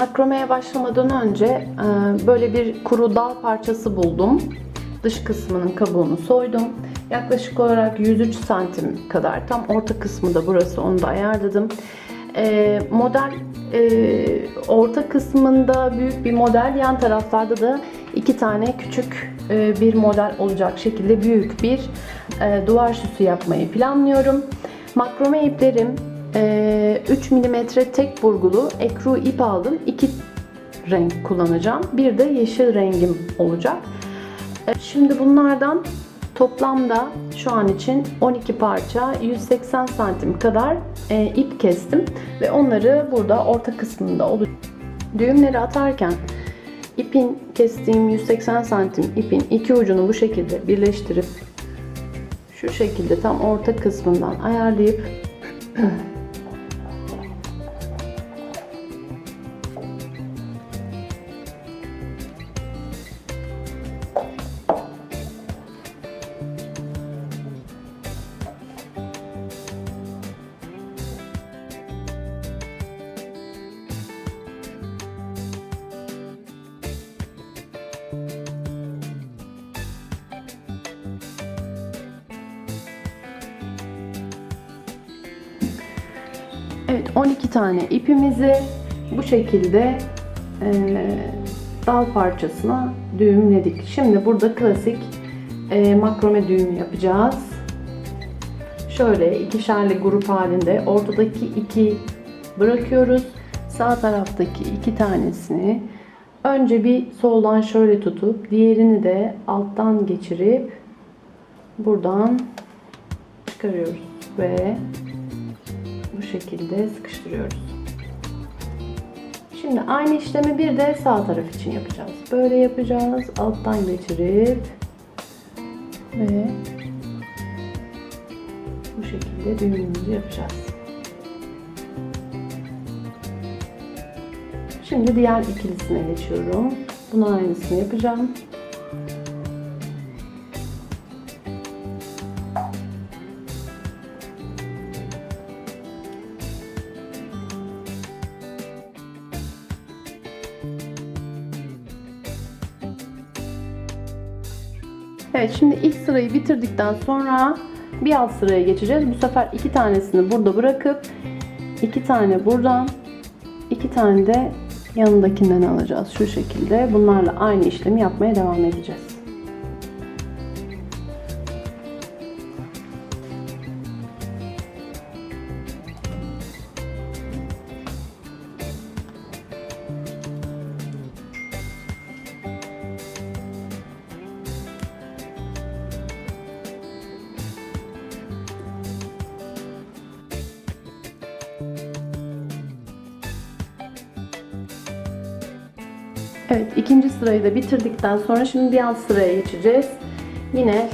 Makromeye başlamadan önce e, böyle bir kuru dal parçası buldum. Dış kısmının kabuğunu soydum. Yaklaşık olarak 103 santim kadar. Tam orta kısmı da burası. Onu da ayarladım. E, model e, orta kısmında büyük bir model. Yan taraflarda da iki tane küçük bir model olacak şekilde büyük bir duvar süsü yapmayı planlıyorum. Makrome iplerim 3 mm tek burgulu ekru ip aldım. İki renk kullanacağım. Bir de yeşil rengim olacak. E, Şimdi bunlardan toplamda şu an için 12 parça 180 santim kadar e, ip kestim ve onları burada orta kısmında. Düğümleri atarken ipin kestiğim 180 santim ipin iki ucunu bu şekilde birleştirip şu şekilde tam orta kısmından ayarlayıp Evet 12 tane ipimizi bu şekilde eee, dal parçasına düğümledik. Şimdi burada klasik eee, makrome düğümü yapacağız. Şöyle ikişerli grup halinde ortadaki iki bırakıyoruz. Sağ taraftaki iki tanesini önce bir soldan şöyle tutup diğerini de alttan geçirip buradan çıkarıyoruz ve şekilde sıkıştırıyoruz. Şimdi aynı işlemi bir de sağ taraf için yapacağız. Böyle yapacağız. Alttan geçirip ve bu şekilde düğümümüzü yapacağız. Şimdi diğer ikilisine geçiyorum. Bunun aynısını yapacağım. Evet şimdi ilk sırayı bitirdikten sonra bir alt sıraya geçeceğiz. Bu sefer iki tanesini burada bırakıp iki tane buradan iki tane de yanındakinden alacağız. Şu şekilde bunlarla aynı işlemi yapmaya devam edeceğiz. Evet ikinci sırayı da bitirdikten sonra şimdi alt sıraya geçeceğiz. Yine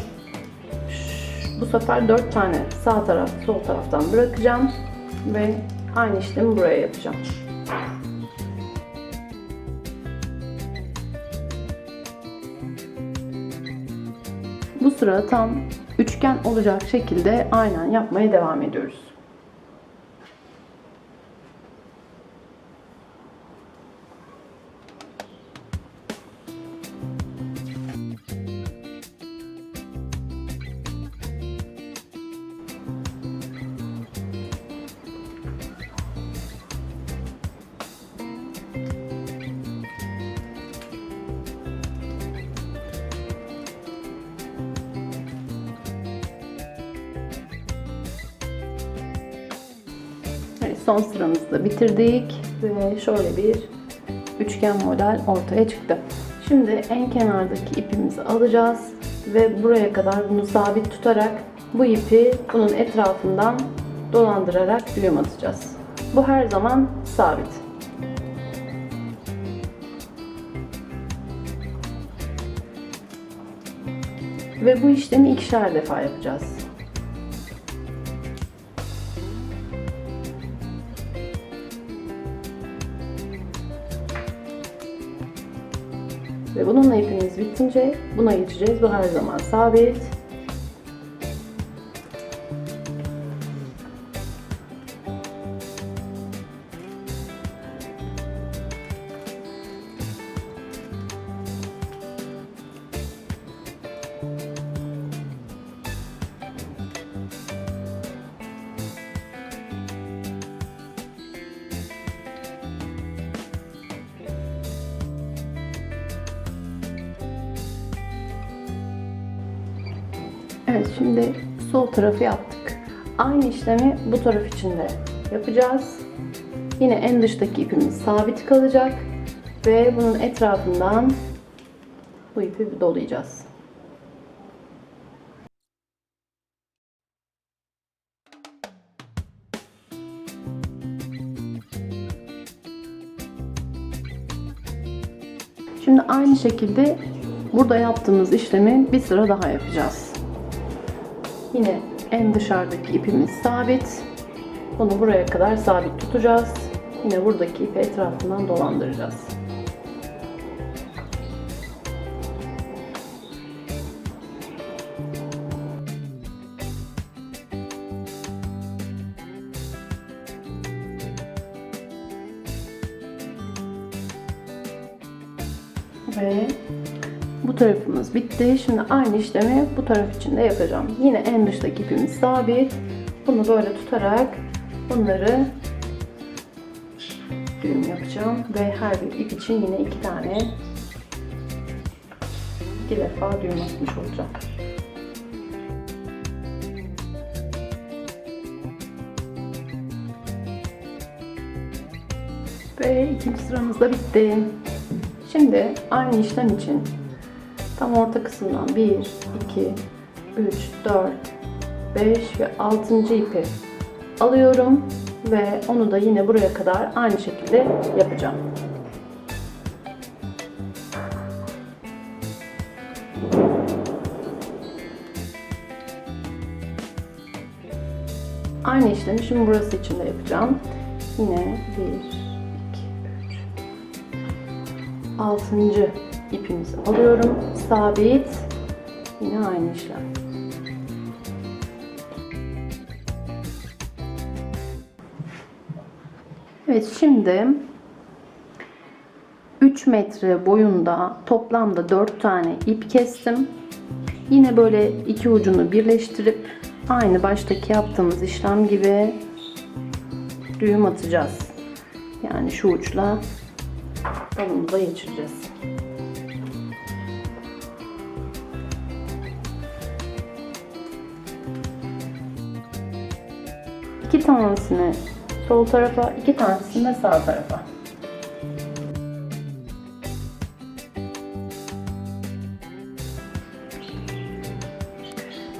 bu sefer dört tane sağ taraf sol taraftan bırakacağım ve aynı işlemi buraya yapacağım. Bu sıra tam üçgen olacak şekilde aynen yapmaya devam ediyoruz. Son sıramızı da bitirdik ve şöyle bir üçgen model ortaya çıktı. Şimdi en kenardaki ipimizi alacağız ve buraya kadar bunu sabit tutarak bu ipi bunun etrafından dolandırarak düğüm atacağız. Bu her zaman sabit. Ve bu işlemi ikişer defa yapacağız. Bitince buna geçeceğiz. Bu her zaman sabit. Evet şimdi sol tarafı yaptık. Aynı işlemi bu taraf için de yapacağız. Yine en dıştaki ipimiz sabit kalacak ve bunun etrafından bu ipi dolayacağız. Şimdi aynı şekilde burada yaptığımız işlemi bir sıra daha yapacağız. Yine en dışarıdaki ipimiz sabit. Onu buraya kadar sabit tutacağız. Yine buradaki ipi etrafından dolandıracağız. Tarafımız bitti. Şimdi aynı işlemi bu taraf için de yapacağım. Yine en dıştaki ipimiz sabit. Bunu böyle tutarak bunları düğüm yapacağım ve her bir ip için yine iki tane iki defa düğüm atmış olacağım. Ve ikinci sıramız da bitti. Şimdi aynı işlem için tam orta kısımdan 1, 2, 3, 4, 5 ve 6. ipi alıyorum ve onu da yine buraya kadar aynı şekilde yapacağım. Aynı işlemi şimdi burası için de yapacağım. Yine 1, 2, 3, 6. ipimizi alıyorum. Sabit. Yine aynı işlem. Evet şimdi 3 metre boyunda toplamda 4 tane ip kestim. Yine böyle iki ucunu birleştirip aynı baştaki yaptığımız işlem gibi düğüm atacağız. Yani şu uçla dalımıza geçireceğiz. İki tanesini sol tarafa, iki tanesini de sağ tarafa.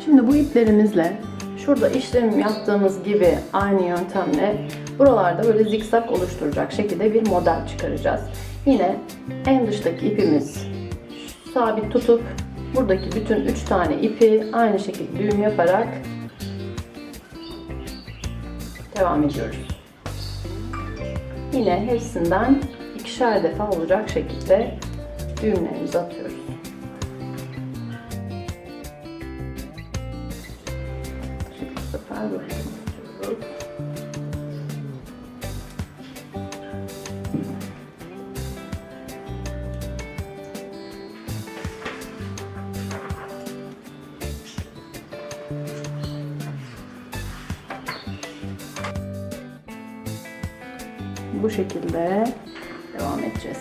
Şimdi bu iplerimizle şurada işlem yaptığımız gibi aynı yöntemle buralarda böyle zikzak oluşturacak şekilde bir model çıkaracağız. Yine en dıştaki ipimiz sabit tutup buradaki bütün 3 tane ipi aynı şekilde düğüm yaparak devam ediyoruz. Yine hepsinden ikişer defa olacak şekilde düğümlerimizi atıyoruz. Bu şekilde devam edeceğiz.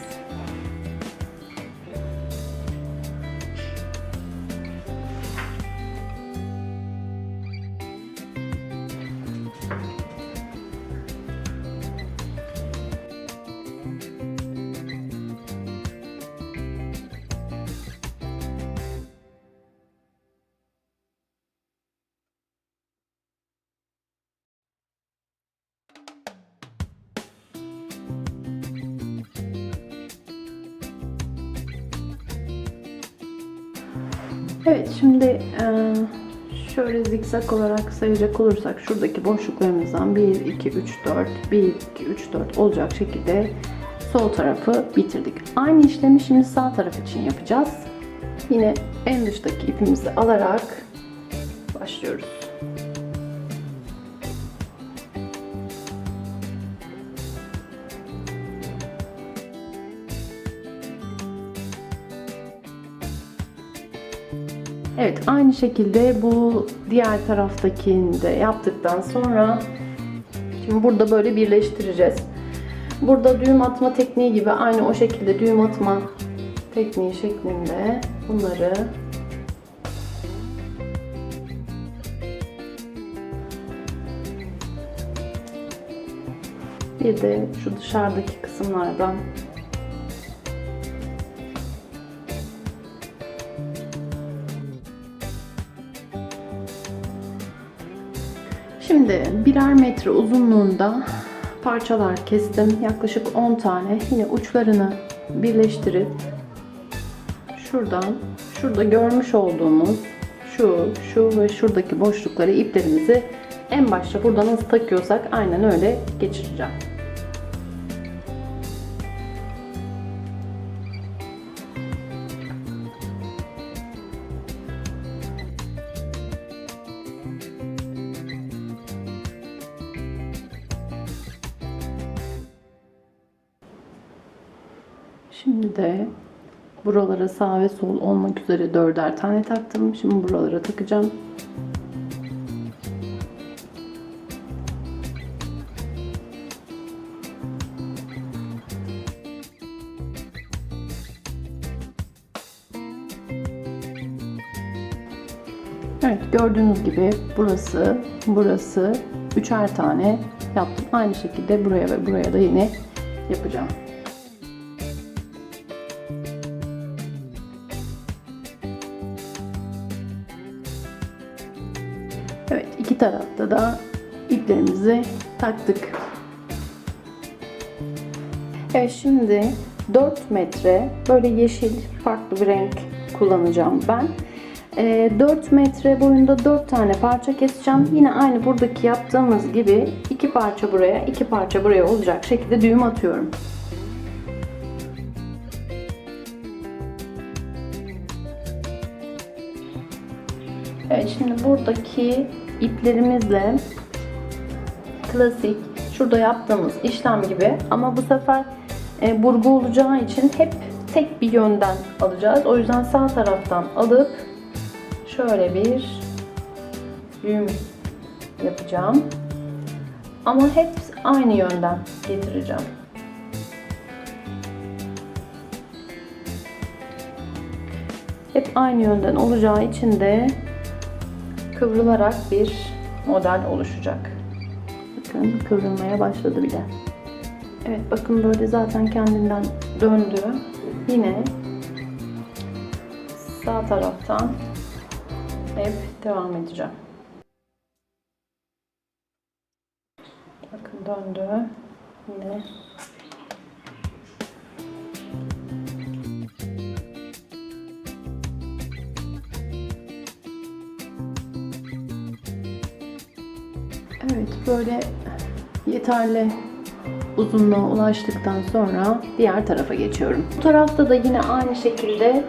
Şöyle zikzak olarak sayacak olursak şuradaki boşluklarımızdan 1, 2, 3, 4, 1, 2, 3, 4 olacak şekilde sol tarafı bitirdik. Aynı işlemi şimdi sağ taraf için yapacağız. Yine en dıştaki ipimizi alarak başlıyoruz. Evet aynı şekilde bu diğer taraftakini de yaptıktan sonra şimdi burada böyle birleştireceğiz. Burada düğüm atma tekniği gibi aynı o şekilde düğüm atma tekniği şeklinde bunları bir de şu dışarıdaki kısımlardan Şimdi birer metre uzunluğunda parçalar kestim. Yaklaşık 10 tane. Yine uçlarını birleştirip şuradan şurada görmüş olduğumuz şu, şu ve şuradaki boşlukları iplerimizi en başta burada nasıl takıyorsak aynen öyle geçireceğim. Buralara sağ ve sol olmak üzere dörder tane taktım. Şimdi buralara takacağım. Evet gördüğünüz gibi burası, burası üçer tane yaptım. Aynı şekilde buraya ve buraya da yine yapacağım. Da iplerimizi taktık. Evet şimdi 4 metre böyle yeşil farklı bir renk kullanacağım ben. Ee, 4 metre boyunda 4 tane parça keseceğim. Yine aynı buradaki yaptığımız gibi iki parça buraya, iki parça buraya olacak şekilde düğüm atıyorum. Evet şimdi buradaki iplerimizle klasik şurada yaptığımız işlem gibi ama bu sefer e, burgu olacağı için hep tek bir yönden alacağız. O yüzden sağ taraftan alıp şöyle bir düğüm yapacağım. Ama hep aynı yönden getireceğim. Hep aynı yönden olacağı için de kıvrılarak bir model oluşacak. Bakın kıvrılmaya başladı bile. Evet bakın böyle zaten kendinden döndü. Yine sağ taraftan hep devam edeceğim. Bakın döndü. Yine böyle yeterli uzunluğa ulaştıktan sonra diğer tarafa geçiyorum. Bu tarafta da yine aynı şekilde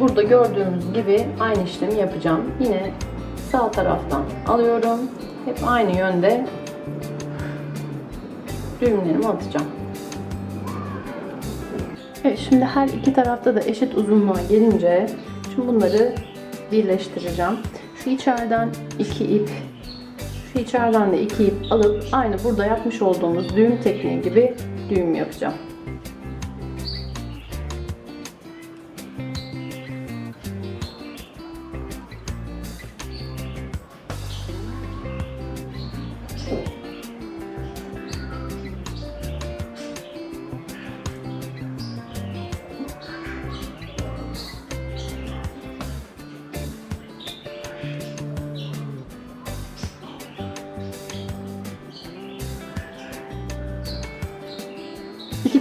burada gördüğünüz gibi aynı işlemi yapacağım. Yine sağ taraftan alıyorum. Hep aynı yönde düğümlerimi atacağım. Evet şimdi her iki tarafta da eşit uzunluğa gelince şimdi bunları birleştireceğim. Şu içeriden iki ip içeriden de iki ip alıp aynı burada yapmış olduğumuz düğüm tekniği gibi düğüm yapacağım.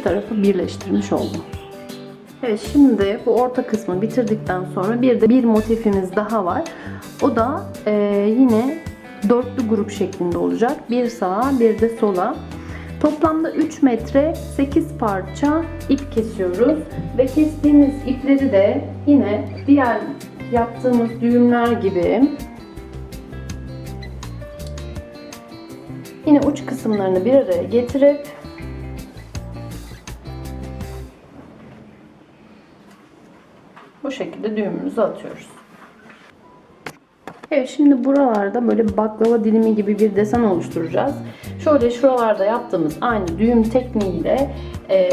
Tarafı birleştirmiş oldum. Evet şimdi bu orta kısmı bitirdikten sonra bir de bir motifimiz daha var. O da e, yine dörtlü grup şeklinde olacak. Bir sağa bir de sola. Toplamda 3 metre 8 parça ip kesiyoruz. Ve kestiğimiz ipleri de yine diğer yaptığımız düğümler gibi yine uç kısımlarını bir araya getirip Bu şekilde düğümümüzü atıyoruz. Evet şimdi buralarda böyle baklava dilimi gibi bir desen oluşturacağız. Şöyle şuralarda yaptığımız aynı düğüm tekniğiyle e,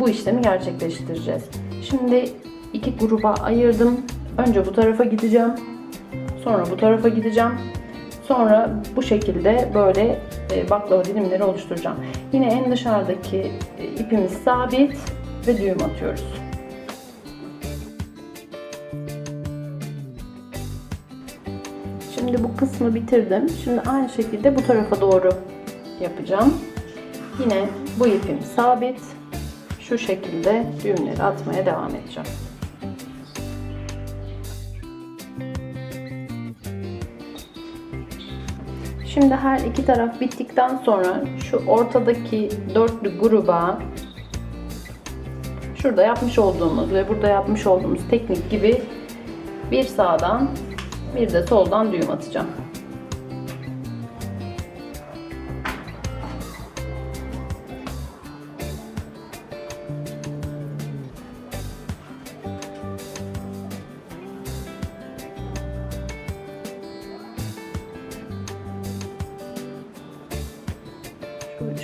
bu işlemi gerçekleştireceğiz. Şimdi iki gruba ayırdım. Önce bu tarafa gideceğim. Sonra bu tarafa gideceğim. Sonra bu şekilde böyle e, baklava dilimleri oluşturacağım. Yine en dışarıdaki e, ipimiz sabit ve düğüm atıyoruz. Şimdi bu kısmı bitirdim. Şimdi aynı şekilde bu tarafa doğru yapacağım. Yine bu ipim sabit. Şu şekilde düğümleri atmaya devam edeceğim. Şimdi her iki taraf bittikten sonra şu ortadaki dörtlü gruba şurada yapmış olduğumuz ve burada yapmış olduğumuz teknik gibi bir sağdan bir de soldan düğüm atacağım.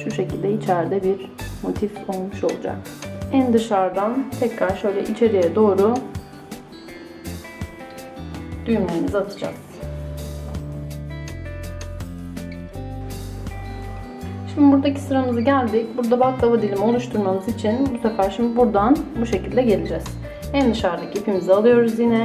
Şu şekilde içeride bir motif olmuş olacak. En dışarıdan tekrar şöyle içeriye doğru düğümlerimizi atacağız. Şimdi buradaki sıramızı geldik. Burada baklava dilimi oluşturmamız için bu sefer şimdi buradan bu şekilde geleceğiz. En dışarıdaki ipimizi alıyoruz yine.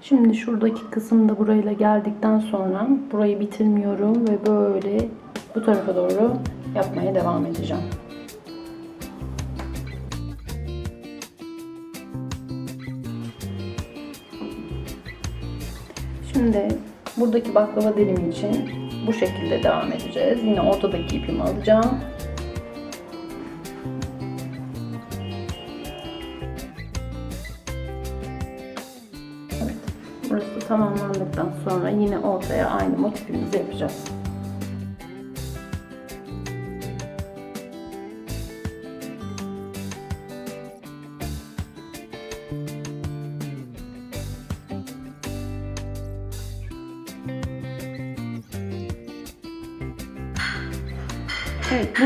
Şimdi şuradaki kısımda burayla geldikten sonra burayı bitirmiyorum ve böyle bu tarafa doğru yapmaya devam edeceğim. Şimdi buradaki baklava dilimi için bu şekilde devam edeceğiz. Yine ortadaki ipimi alacağım. Evet. Burası tamamlandıktan sonra yine ortaya aynı motifimizi yapacağız.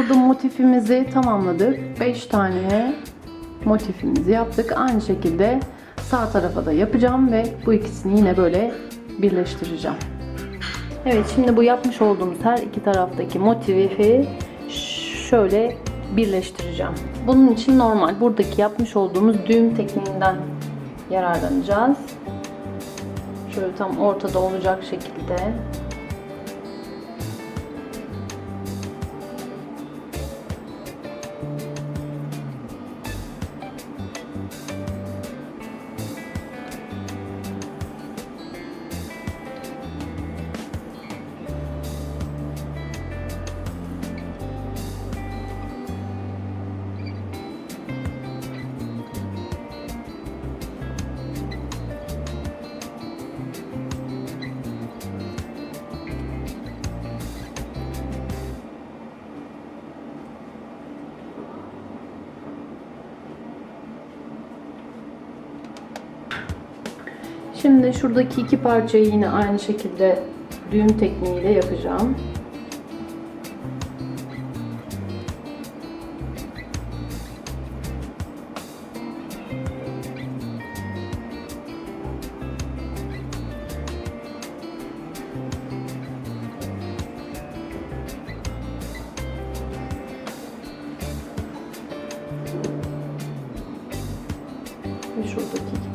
Burada motifimizi tamamladık. 5 tane motifimizi yaptık. Aynı şekilde sağ tarafa da yapacağım ve bu ikisini yine böyle birleştireceğim. Evet, şimdi bu yapmış olduğumuz her iki taraftaki motifi şöyle birleştireceğim. Bunun için normal buradaki yapmış olduğumuz düğüm tekniğinden yararlanacağız. Şöyle tam ortada olacak şekilde Şimdi şuradaki iki parçayı yine aynı şekilde düğüm tekniğiyle yapacağım.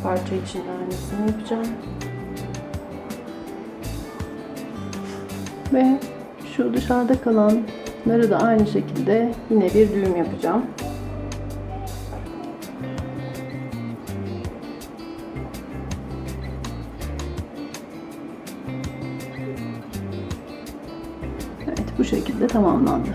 Parça için aynısını yapacağım. Ve şu dışarıda kalanları da aynı şekilde yine bir düğüm yapacağım. Evet bu şekilde tamamlandı.